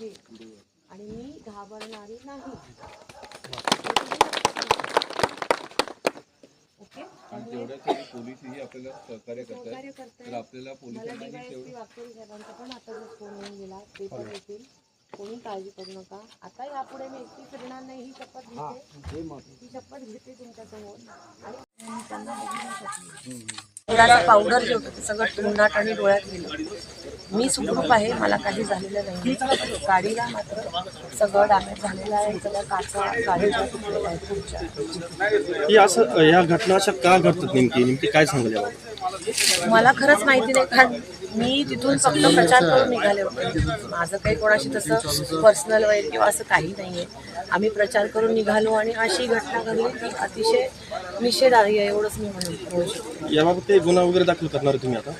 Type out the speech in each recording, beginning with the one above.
आहे. आणि मी घाबरणारी नाही. ओके? त्यामुळे जेवढ्यासाठी पोलीसही आपल्याला सहकार्य सहकार्य करतात करताय. तर आपल्याला मला पोलिसांनाही डीवायएसपी तेवढं वाकचौरे साहेबांचा पण आता जो फोन येऊन गेला ते पण येतील. कोणी काळजी करू नका. आता यापुढे मी एकटी फिरणार नाही ही शपथ घेते. ही शपथ घेते तुमच्यासमोर आणि मी त्यांना बघू पावडर जे होतं ते सगळं तोंडात आणि डोळ्यात गेलं. मी सुखरूप आहे मला काही झालेलं नाही गाडीला मात्र सगळं डॅमेज झालेलं आहे. सगळ्या काचा आहेत पुढच्या ही असं ह्या घटना अशा का घडतात नेमकी? नेमकी काय सांगाल मला खरंच माहिती नाही कारण मी तिथून फक्त प्रचार करून निघाले होते. माझं काही कोणाशी तसं पर्सनल वगैरे किंवा असं काही नाहीये. आम्ही प्रचार करून निघालो आणि अशी घटना घडली ती अतिशय निषेधार्ह आहे एवढंच मी म्हणून. म्हणू शकते याबाबत गुन्हा वगैरे दाखल करणार आहे तुम्ही आता?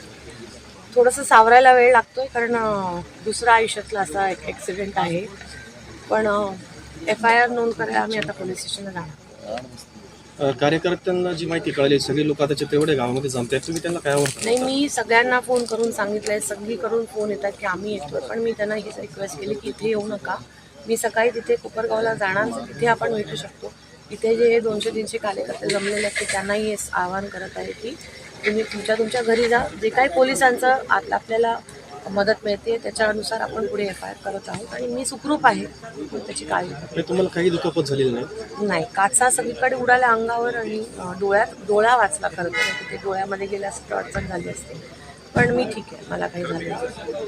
थोडंसं सावरायला वेळ लागतोय कारण अं, दुसरा आयुष्यातला असा एक ॲक्सिडेंट आहे. पण एफ आय आर नोंद करायला आम्ही आता पोलीस स्टेशनला जाणार. कार्यकर्त्यांना जी माहिती कळाली सगळे लोक आता तेवढ्या गावामध्ये जमतायत तुम्ही त्यांना काय नाही मी सगळ्यांना फोन करून सांगितलंय सगळीकडून फोन येतात की आम्ही येतोय पण मी त्यांना हीच रिक्वेस्ट केली की इथे येऊ नका. मी सकाळी तिथे कोपरगावला जाणार तिथे आपण भेटू शकतो. इथे जे हे दोनशे तीनशे कार्यकर्ते जमलेले आहेत ते त्यांनाही आवाहन करत आहे की तुम्ही तुमच्या तुमच्या घरी जा. जे काही पोलिसांचं आत- आपल्याला मदत मिळते त्याच्यानुसार आपण पुढे एफ आय आर करत आहोत. आणि मी सुखरूप आहे. त्याची काळजी म्हणजे तुम्हाला काही दुखापत झालेली नाही? नाही. काचा सगळीकडे उडाल्या अंगावर आणि डोळ्यात डोळा वाचला खरं तर. तिथे डोळ्यामध्ये गेल्या असतं अडचण झाली असते. पण मी ठीक आहे. मला काही झालं नाही.